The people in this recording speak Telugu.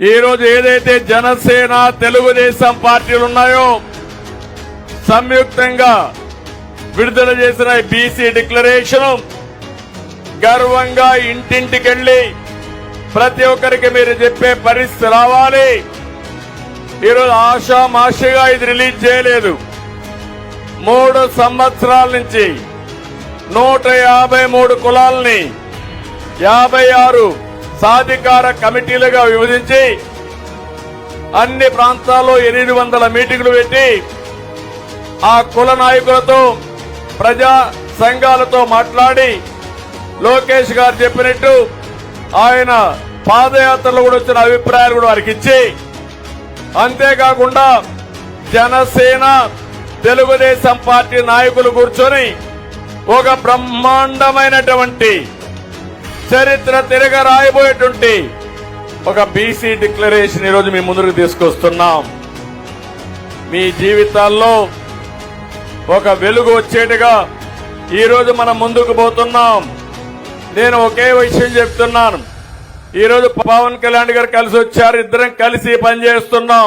ఈరోజు ఏదైతే జనసేన తెలుగుదేశం పార్టీలు ఉన్నాయో సంయుక్తంగా విడుదల చేసిన బీసీ డిక్లరేషన్ గర్వంగా ఇంటింటికెళ్ళి ప్రతి ఒక్కరికి మీరు చెప్పే పరిస్థితి రావాలి. ఈరోజు ఆశామాషగా ఇది రిలీజ్ చేయలేదు. మూడు సంవత్సరాల నుంచి నూట యాభై మూడు కులాలని యాభై ఆరు సాధికార కమిటీలుగా విభజించి అన్ని ప్రాంతాల్లో ఎనిమిది వందల మీటింగులు పెట్టి ఆ కుల నాయకులతో ప్రజా సంఘాలతో మాట్లాడి లోకేష్ గారు చెప్పినట్టు ఆయన పాదయాత్రలో కూడా వచ్చిన అభిప్రాయాలు కూడా వారికి ఇచ్చి అంతేకాకుండా జనసేన తెలుగుదేశం పార్టీ నాయకులు కూర్చొని ఒక బ్రహ్మాండమైనటువంటి చరిత్ర తిరగ రాయబోయేటువంటి ఒక బీసీ డిక్లరేషన్ ఈరోజు మీ ముందుకు తీసుకొస్తున్నాం. మీ జీవితాల్లో ఒక వెలుగు వచ్చేట్టుగా ఈరోజు మనం ముందుకు పోతున్నాం. నేను ఒకే విషయం చెప్తున్నాను. ఈరోజు పవన్ కళ్యాణ్ గారు కలిసి వచ్చారు. ఇద్దరం కలిసి పనిచేస్తున్నాం.